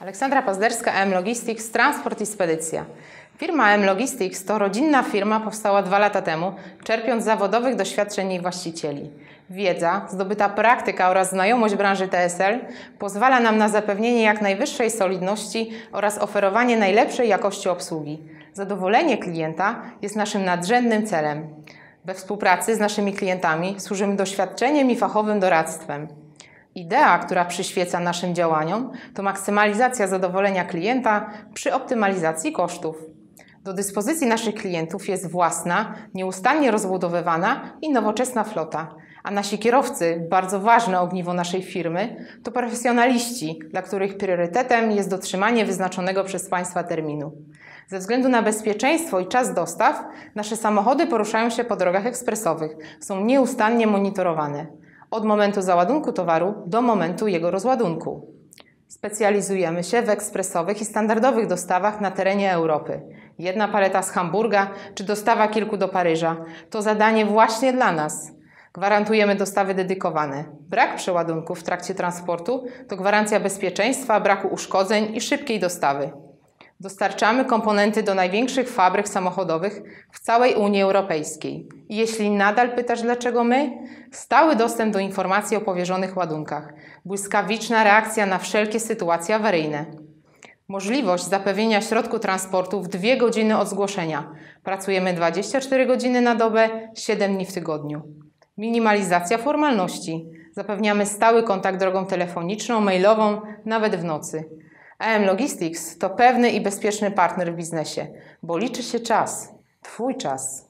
Aleksandra Pazderska, AM Logistics, Transport i Spedycja. Firma AM Logistics to rodzinna firma, powstała dwa lata temu, czerpiąc zawodowych doświadczeń jej właścicieli. Wiedza, zdobyta praktyka oraz znajomość branży TSL pozwala nam na zapewnienie jak najwyższej solidności oraz oferowanie najlepszej jakości obsługi. Zadowolenie klienta jest naszym nadrzędnym celem. We współpracy z naszymi klientami służymy doświadczeniem i fachowym doradztwem. Idea, która przyświeca naszym działaniom, to maksymalizacja zadowolenia klienta przy optymalizacji kosztów. Do dyspozycji naszych klientów jest własna, nieustannie rozbudowywana i nowoczesna flota, a nasi kierowcy, bardzo ważne ogniwo naszej firmy, to profesjonaliści, dla których priorytetem jest dotrzymanie wyznaczonego przez Państwa terminu. Ze względu na bezpieczeństwo i czas dostaw, nasze samochody poruszają się po drogach ekspresowych, są nieustannie monitorowane od momentu załadunku towaru do momentu jego rozładunku. Specjalizujemy się w ekspresowych i standardowych dostawach na terenie Europy. Jedna paleta z Hamburga czy dostawa kilku do Paryża to zadanie właśnie dla nas. Gwarantujemy dostawy dedykowane. Brak przeładunku w trakcie transportu to gwarancja bezpieczeństwa, braku uszkodzeń i szybkiej dostawy. Dostarczamy komponenty do największych fabryk samochodowych w całej Unii Europejskiej. Jeśli nadal pytasz, dlaczego my, stały dostęp do informacji o powierzonych ładunkach, błyskawiczna reakcja na wszelkie sytuacje awaryjne. Możliwość zapewnienia środku transportu w dwie godziny od zgłoszenia. Pracujemy 24 godziny na dobę, 7 dni w tygodniu. Minimalizacja formalności. Zapewniamy stały kontakt drogą telefoniczną, mailową, nawet w nocy. AM Logistics to pewny i bezpieczny partner w biznesie, bo liczy się czas, Twój czas.